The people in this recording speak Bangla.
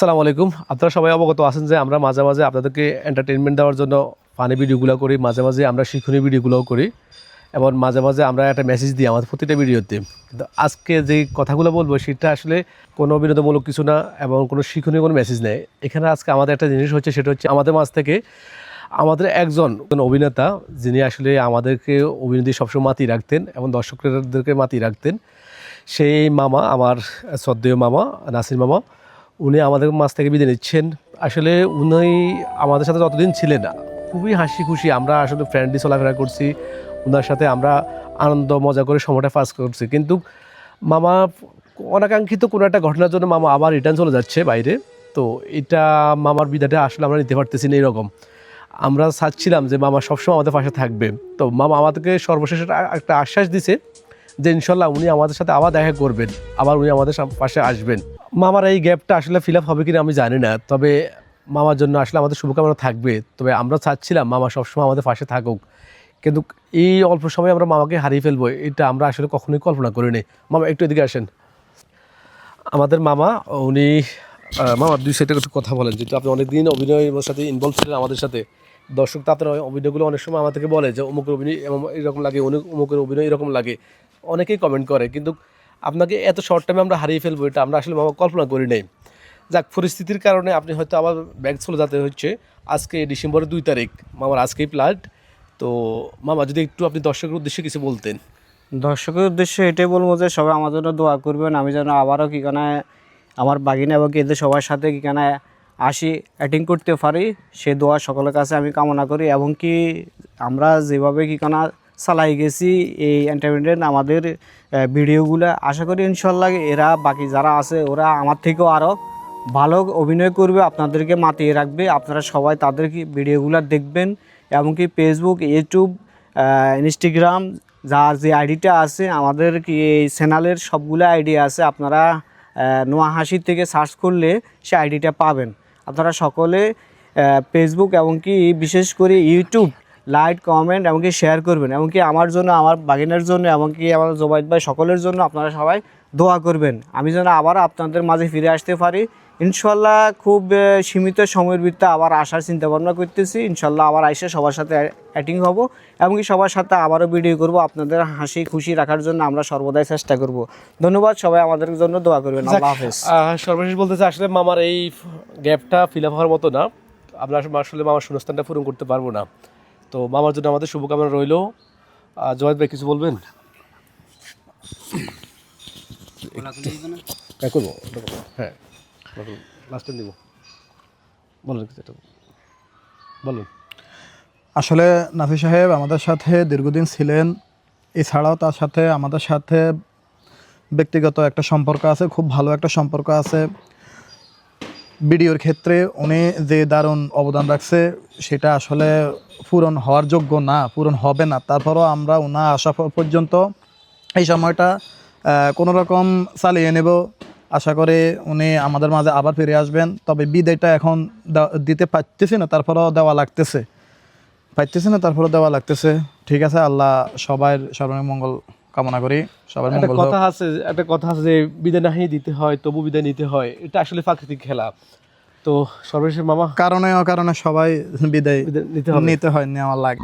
আসসালামু আলাইকুম। আপনারা সবাই অবগত আছেন যে আমরা মাঝে মাঝে আপনাদেরকে এন্টারটেনমেন্ট দেওয়ার জন্য ফানি ভিডিওগুলো করি, মাঝে মাঝে আমরা শিক্ষণীয় ভিডিওগুলোও করি, এবং মাঝে মাঝে আমরা একটা মেসেজ দিই আমাদের প্রতিটা ভিডিওতে কিন্তু আজকে যে কথাগুলো বলব, সেটা আসলে কোনো বিনোদনমূলক কিছু না, এবং কোনো শিক্ষণীয় কোনো মেসেজ নেই। এখানে আজকে আমাদের একটা জিনিস হচ্ছে, সেটা হচ্ছে আমাদের মাঝ থেকে আমাদের একজন অভিনেতা, যিনি আসলে আমাদেরকে অভিনয় দিয়ে সবসময় মাতিয়ে রাখতেন, এবং দর্শকদেরকে মাতিয়ে রাখতেন। সেই মামা, আমার শ্রদ্ধেয় মামা, নাসির মামা উনি আমাদের মাছ থেকে বিদায় নিচ্ছেন। আসলে উনি আমাদের সাথে যতদিন ছিলেন খুবই হাসি খুশি আমরা আসলে ফ্রেন্ডলি চলাফেরা করছি ওনার সাথে আমরা আনন্দ, মজা করে সময়টা পাস করছি। কিন্তু মামা, অনাকাঙ্ক্ষিত কোনো একটা ঘটনার জন্য মামা আবার রিটার্ন চলে যাচ্ছে বাইরে। তো এটা মামার বিদায়টা আসলে আমরা নিতে পারতেছি না এরকম। আমরা চাচ্ছিলাম যে মামা সবসময় আমাদের পাশে থাকবে। তো মামা আমাদেরকে সর্বশেষ একটা- আশ্বাস দিছে যে ইনশাল্লাহ উনি আমাদের সাথে আবার দেখা করবেন, আবার উনি আমাদের পাশে আসবেন। মামার এই গ্যাপটা আসলে ফিল আপ হবে কিনা আমি জানি না, তবে মামার জন্য আসলে আমাদের শুভকামনা থাকবে। তবে আমরা চাচ্ছিলাম মামা সবসময় আমাদের পাশে থাকুক। কিন্তু এই অল্প সময় আমরা মামাকে হারিয়ে ফেলব, এটা আমরা আসলে কখনোই কল্পনা করিনি। মামা, একটু এদিকে আসেন। আমাদের মামা, উনি মামা, দুই সাইডে একটু কথা বলেন। যেহেতু আপনি অনেকদিন অভিনয়ের সাথে ইনভলভ ছিলেন আমাদের সাথে, দর্শক তো আপনার অভিনয়গুলো অনেক সময় আমাদেরকে বলে যে, অমুকের অভিনয় এরকম লাগে অনেক অমুকের অভিনয় এরকম লাগে। অনেকেই কমেন্ট করে, কিন্তু আপনাকে এত শর্ট টাইমে আমরা হারিয়ে ফেলব এটা আমরা আসলে বাবা কল্পনা করি নাই। যাক, পরিস্থিতির কারণে আপনি হয়তো আবার ব্যাগ চলে যেতে হচ্ছে। আজকে ডিসেম্বরের দুই তারিখ, মামার আজকেই প্লাট তো মামা, যদি একটু আপনি দর্শকের উদ্দেশ্যে কিছু বলতেন। দর্শকের উদ্দেশ্যে এটাই বলব যে সবাই আমার জন্য দোয়া করবেন। আমি যেন আবারও কিখানে আমার বাগিনা এবং এদের সবার সাথে কিখানে আসি অ্যাটিং করতে পারি। সে দোয়া সকলের কাছে আমি কামনা করি এবং কি আমরা যেভাবে কিখানা চালাই গেছি এই এন্টারটেনমেন্ট আমাদের ভিডিওগুলো। আশা করি ইনশাল্লাহ এরা বাকি যারা আছে, ওরা আমার থেকেও আরও ভালো অভিনয় করবে, আপনাদেরকে মাতিয়ে রাখবে। আপনারা সবাই তাদের কি ভিডিওগুলো দেখবেন, এমনকি ফেসবুক ইউটিউব ইনস্টাগ্রাম যার যে আইডিটা আছে, আমাদের কি এই চ্যানেলের সবগুলো আইডি আছে, আপনারা নোয়া নোয়াহাসি থেকে সার্চ করলে সে আইডিটা পাবেন। আপনারা সকলে ফেসবুক এমনকি বিশেষ করে ইউটিউব লাইক কমেন্ট এমনকি শেয়ার করবেন। এমনকি আমার জন্য আমার বাগিনার জন্য এমনকি আমার জোবাইদ ভাই সকলের জন্য আপনারা সবাই দোয়া করবেন। আমি যেন আবার আপনাদের মাঝে ফিরে আসতে পারি। ইনশাল্লাহ খুব সীমিত সময়ের ভিত্তিতে আবার আসার চিন্তা ভাবনা করতেছি। ইনশাল্লাহ আবার এসে সবার সাথে অ্যাটিং হব এমনকি সবার সাথে আবারও ভিডিও করব। আপনাদের হাসি খুশি রাখার জন্য আমরা সর্বদাই চেষ্টা করব। ধন্যবাদ সবাই আমাদের জন্য দোয়া করবেন। আল্লাহ হাফেজ। সর্বশেষ বলতে চাই আসলে মামার এই গ্যাপটা ফিল আপ হওয়ার মতো না। আমরা আসলে মামার শূন্যস্থানটা পূরণ করতে পারব না। তো মামার জন্য আমাদের শুভকামনা রইল। জয়েদ ভাই কিছু বলবেন? হ্যাঁ করব। হ্যাঁ। লাস্টে বলেন কিছু বলুন। আসলে নাফি সাহেব আমাদের সাথে দীর্ঘদিন ছিলেন। এছাড়াও তার সাথে আমাদের সাথে ব্যক্তিগত একটা সম্পর্ক আছে খুব ভালো একটা সম্পর্ক আছে। ভিডিওর ক্ষেত্রে উনি যে দারুণ অবদান রাখছে, সেটা আসলে পূরণ হওয়ার যোগ্য না, পূরণ হবে না। তারপরও আমরা ওনা আসা পর্যন্ত এই সময়টা কোনো রকম চালিয়ে নেব। আশা করে উনি আমাদের মাঝে আবার ফিরে আসবেন। তবে বিদায়টা এখন দিতে পারতেছি না, তারপরেও দেওয়া লাগতেছে। পাইতেছি না তারপরে দেওয়া লাগতেছে। ঠিক আছে, আল্লাহ সবার মঙ্গল কামনা করি সবার একটা মঙ্গল হোক। কথা আছে একটা কথা আছে যে বিদায় নাহি দিতে হয় তবু বিদায় নিতে হয় এটা আসলে প্রাকৃতিক খেলা। তো সর্বশেষ মামা কারণে অকারণে সবাই বিদায় নিতে হয় নেওয়া লাগে।